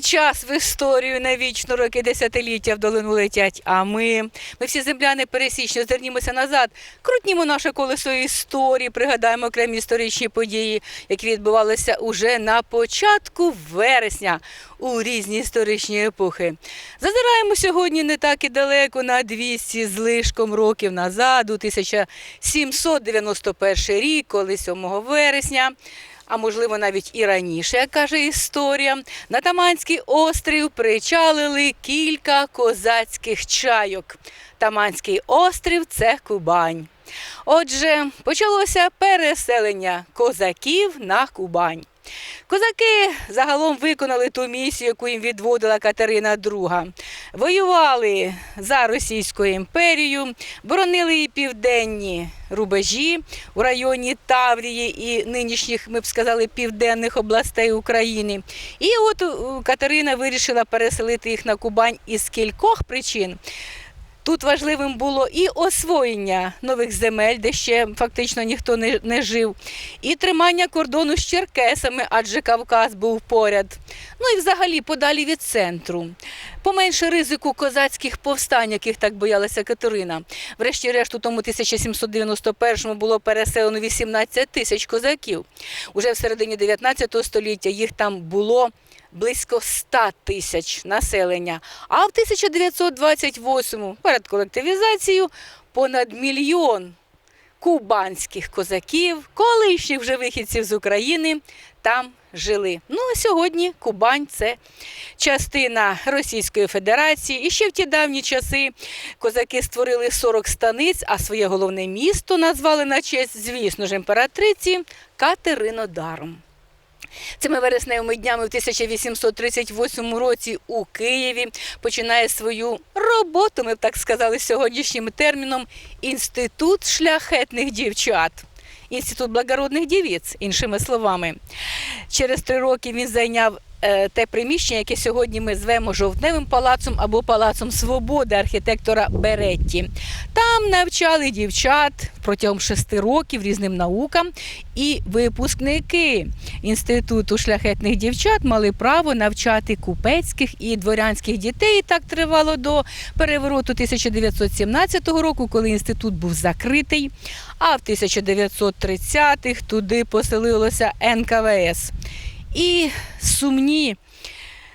Час в історію навічно роки десятиліття в долину летять. А ми, ми всі земляни пересічні, озирнімося назад, крутнімо наше колесо історії, пригадаємо окремі історичні події, які відбувалися уже на початку вересня у різні історичні епохи. Зазираємо сьогодні не так і далеко на 200 з лишком років назад, у 1791 рік, коли 7 вересня а можливо навіть і раніше, як каже історія, на Таманський острів причалили кілька козацьких чайок. Таманський острів це Кубань. Отже, почалося переселення козаків на Кубань. Козаки загалом виконали ту місію, яку їм відводила Катерина II. Воювали за Російську імперію, боронили її південні рубежі у районі Таврії і нинішніх, ми б сказали, південних областей України. І от е, Катерина вирішила переселити їх на Кубань із кількох причин. Тут важливим було і освоєння нових земель, де ще фактично ніхто не, не жив, і тримання кордону з черкесами, адже Кавказ був поряд. Ну і взагалі подалі від центру. Поменше ризику козацьких повстань, яких так боялася Катерина. Врешті-решт, у тому 1791-му було переселено 18 тисяч козаків. Уже в середині 19 століття їх там було близько 100 тисяч населення. А в 1928-му перед колективізацією понад мільйон кубанських козаків, колишніх вже вихідців з України, там жили. Ну а сьогодні Кубань це частина Російської Федерації. І ще в ті давні часи козаки створили 40 станиць, а своє головне місто назвали на честь, звісно ж, імператриці Катеринодаром. Цими вересневими днями в 1838 році у Києві починає свою роботу, ми б так сказали сьогоднішнім терміном, Інститут шляхетних дівчат. Інститут благородних дівіць, іншими словами. Через три роки він зайняв те приміщення, яке сьогодні ми звемо Жовтневим палацом або Палацом Свободи архітектора Беретті. Там навчали дівчат протягом шести років різним наукам, і випускники інституту шляхетних дівчат мали право навчати купецьких і дворянських дітей. І так тривало до перевороту 1917 року, коли інститут був закритий. А в 1930-х туди поселилося НКВС. І сумні,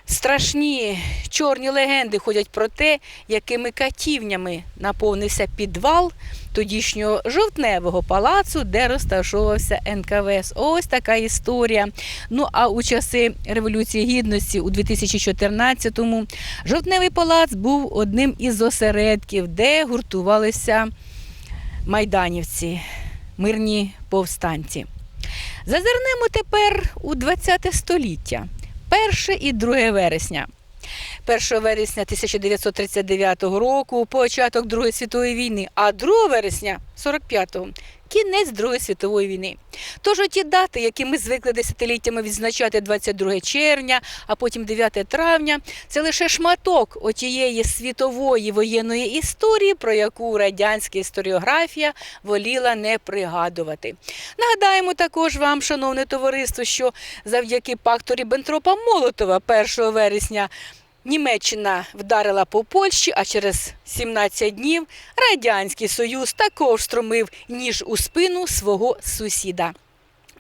страшні чорні легенди ходять про те, якими катівнями наповнився підвал тодішнього жовтневого палацу, де розташовувався НКВС. Ось така історія. Ну а у часи Революції Гідності у 2014-му жовтневий палац був одним із осередків, де гуртувалися майданівці, мирні повстанці. Зазирнемо тепер у 20 століття, 1 і 2 вересня. 1 вересня 1939 року початок Другої світової війни, а 2 вересня 45-го кінець Другої світової війни. Тож ті дати, які ми звикли десятиліттями відзначати 22 червня, а потім 9 травня, це лише шматок отієї світової воєнної історії, про яку радянська історіографія воліла не пригадувати. Нагадаємо також вам, шановне товариство, що завдяки пакту Ріббентропа Молотова 1 вересня. Німеччина вдарила по Польщі, а через 17 днів Радянський Союз також струмив ніж у спину свого сусіда.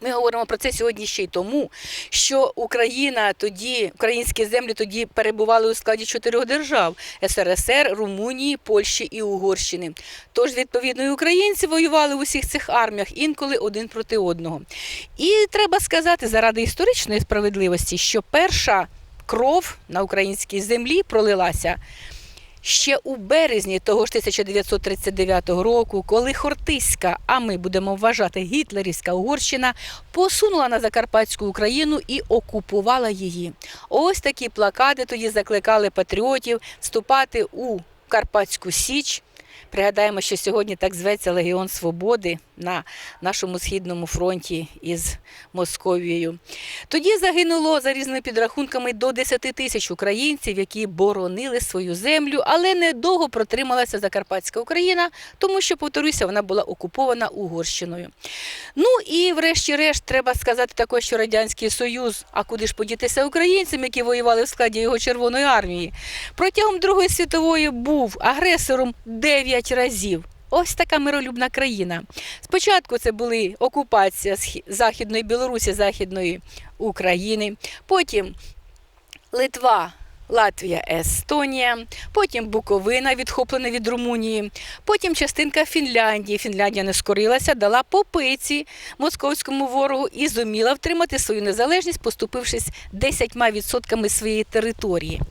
Ми говоримо про це сьогодні ще й тому, що Україна тоді, українські землі тоді перебували у складі чотирьох держав СРСР, Румунії, Польщі і Угорщини. Тож, відповідно, і українці воювали в усіх цих арміях інколи один проти одного. І треба сказати, заради історичної справедливості, що перша кров на українській землі пролилася ще у березні того ж 1939 року, коли Хортиська, а ми будемо вважати гітлерівська Угорщина, посунула на Закарпатську Україну і окупувала її. Ось такі плакати тоді закликали патріотів вступати у Карпатську Січ. Пригадаємо, що сьогодні так зветься Легіон Свободи на нашому східному фронті із Московією. Тоді загинуло за різними підрахунками до 10 тисяч українців, які боронили свою землю, але недовго протрималася Закарпатська Україна, тому що, повторюся, вона була окупована Угорщиною. Ну і врешті-решт треба сказати також, що Радянський Союз, а куди ж подітися українцям, які воювали в складі його Червоної армії, протягом Другої світової був агресором 9 разів. Ось така миролюбна країна. Спочатку це були окупація Західної Білорусі, Західної України, потім Литва. Латвія, Естонія, потім Буковина, відхоплена від Румунії, потім частинка Фінляндії. Фінляндія не скорилася, дала попиці московському ворогу і зуміла втримати свою незалежність, поступившись 10% своєї території.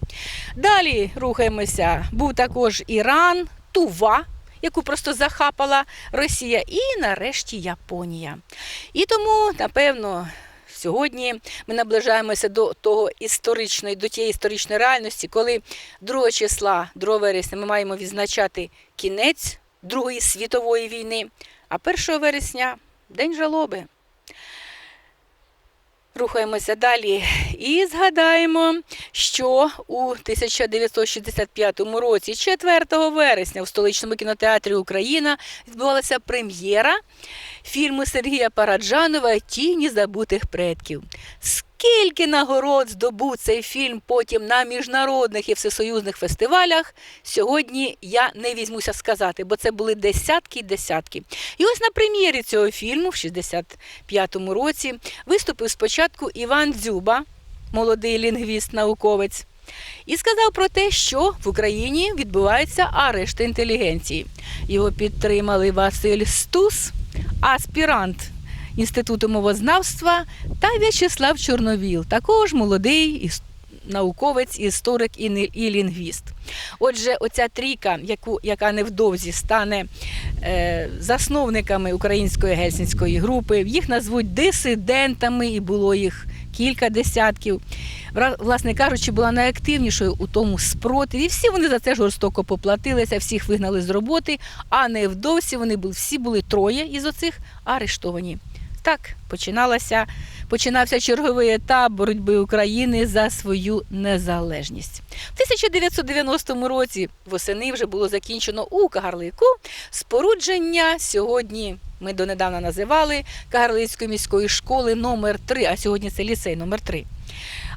Далі рухаємося. Був також Іран, Тува, яку просто захапала Росія, і нарешті Японія. І тому, напевно, Сьогодні ми наближаємося до того історичної, до тієї історичної реальності, коли 2 числа, 2 вересня, ми маємо відзначати кінець Другої світової війни, а 1 вересня день жалоби. Рухаємося далі і згадаємо, що у 1965 році, 4 вересня, у столичному кінотеатрі Україна відбувалася прем'єра фільму Сергія Параджанова Тіні забутих предків. Скільки нагород здобув цей фільм потім на міжнародних і всесоюзних фестивалях, сьогодні я не візьмуся сказати, бо це були десятки й десятки. І ось на прем'єрі цього фільму в 65-му році виступив спочатку Іван Дзюба, молодий лінгвіст-науковець, і сказав про те, що в Україні відбуваються арешти інтелігенції. Його підтримали Василь Стус, аспірант Інституту мовознавства та В'ячеслав Чорновіл, також молодий науковець, історик і, лінгвіст. Отже, оця трійка, яку, яка невдовзі стане е, засновниками української гельсінської групи, їх назвуть дисидентами, і було їх кілька десятків. Власне кажучи, була найактивнішою у тому спротиві. Всі вони за це жорстоко поплатилися, всіх вигнали з роботи, а невдовзі вони були, всі були троє із оцих арештовані. Так починалася, починався черговий етап боротьби України за свою незалежність. В 1990 році восени вже було закінчено у Кагарлику спорудження сьогодні. Ми донедавна називали Кагарлицької міської школи номер 3 а сьогодні це ліцей номер 3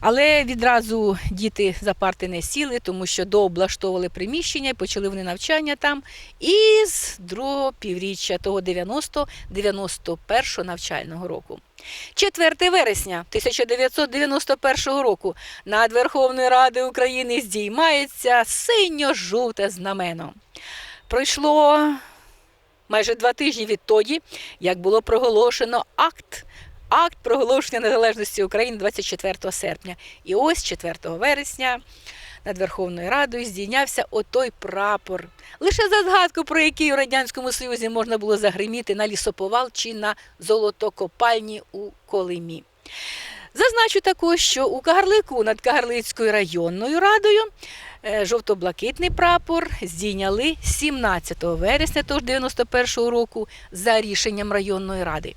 але відразу діти за парти не сіли, тому що дооблаштовували приміщення почали вони навчання там. І з другого півріччя того 90-91 навчального року. 4 вересня 1991 року над Верховною Радою України здіймається синьо-жовте знамено. Пройшло майже два тижні відтоді, як було проголошено акт акт проголошення незалежності України 24 серпня. І ось 4 вересня над Верховною Радою здійнявся отой прапор. Лише за згадку, про який у Радянському Союзі можна було загриміти на лісоповал чи на золотокопальні у Колимі. Зазначу також, що у Кагарлику над Кагарлицькою районною радою е, жовто-блакитний прапор здійняли 17 вересня, тож 91 року, за рішенням районної ради.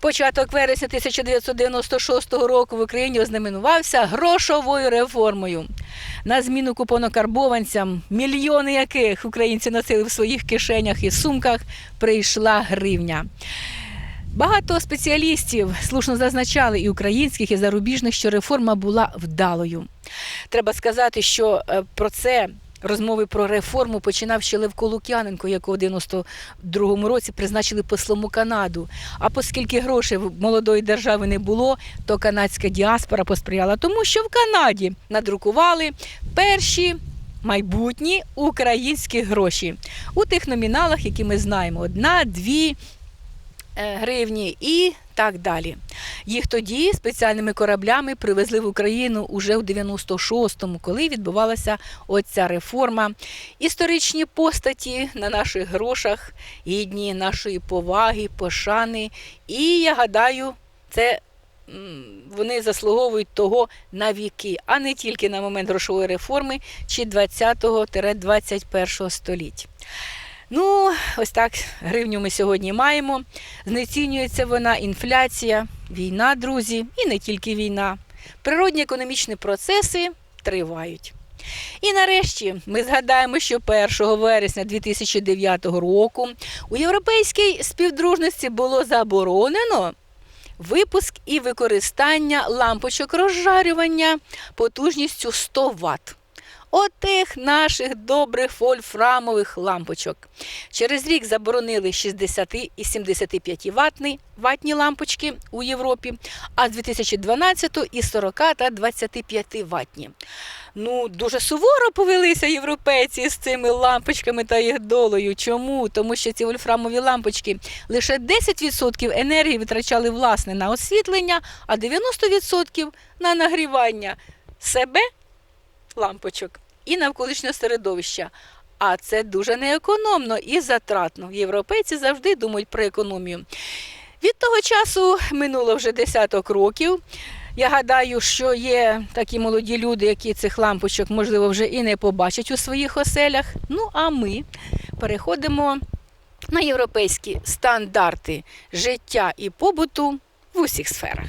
Початок вересня 1996 року в Україні ознаменувався грошовою реформою. На зміну купонокарбованцям, мільйони яких українці носили в своїх кишенях і сумках, прийшла гривня. Багато спеціалістів слушно зазначали і українських, і зарубіжних, що реформа була вдалою. Треба сказати, що е, про це розмови про реформу починав ще Левко Лук'яненко, якого в 92-му році призначили послом у Канаду. А оскільки грошей в молодої держави не було, то канадська діаспора посприяла тому, що в Канаді надрукували перші. Майбутні українські гроші у тих номіналах, які ми знаємо: одна, дві гривні і так далі. Їх тоді спеціальними кораблями привезли в Україну уже в 96-му, коли відбувалася оця реформа. Історичні постаті на наших грошах, гідні нашої поваги, пошани. І я гадаю, це вони заслуговують того на віки, а не тільки на момент грошової реформи чи 20-21 століття. Ну, ось так гривню ми сьогодні маємо. Знецінюється вона, інфляція, війна, друзі, і не тільки війна. Природні економічні процеси тривають. І нарешті ми згадаємо, що 1 вересня 2009 року у європейській співдружності було заборонено випуск і використання лампочок розжарювання потужністю 100 Вт. Отих наших добрих вольфрамових лампочок. Через рік заборонили 60 і 75 ватні, ватні лампочки у Європі, а з 2012 і 40 та 25 ватні. Ну, дуже суворо повелися європейці з цими лампочками та їх долею. Чому? Тому що ці вольфрамові лампочки лише 10% енергії витрачали власне на освітлення, а 90% на нагрівання себе лампочок і навколишнього середовища. А це дуже неекономно і затратно. Європейці завжди думають про економію. Від того часу минуло вже десяток років. Я гадаю, що є такі молоді люди, які цих лампочок, можливо, вже і не побачать у своїх оселях. Ну а ми переходимо на європейські стандарти життя і побуту в усіх сферах.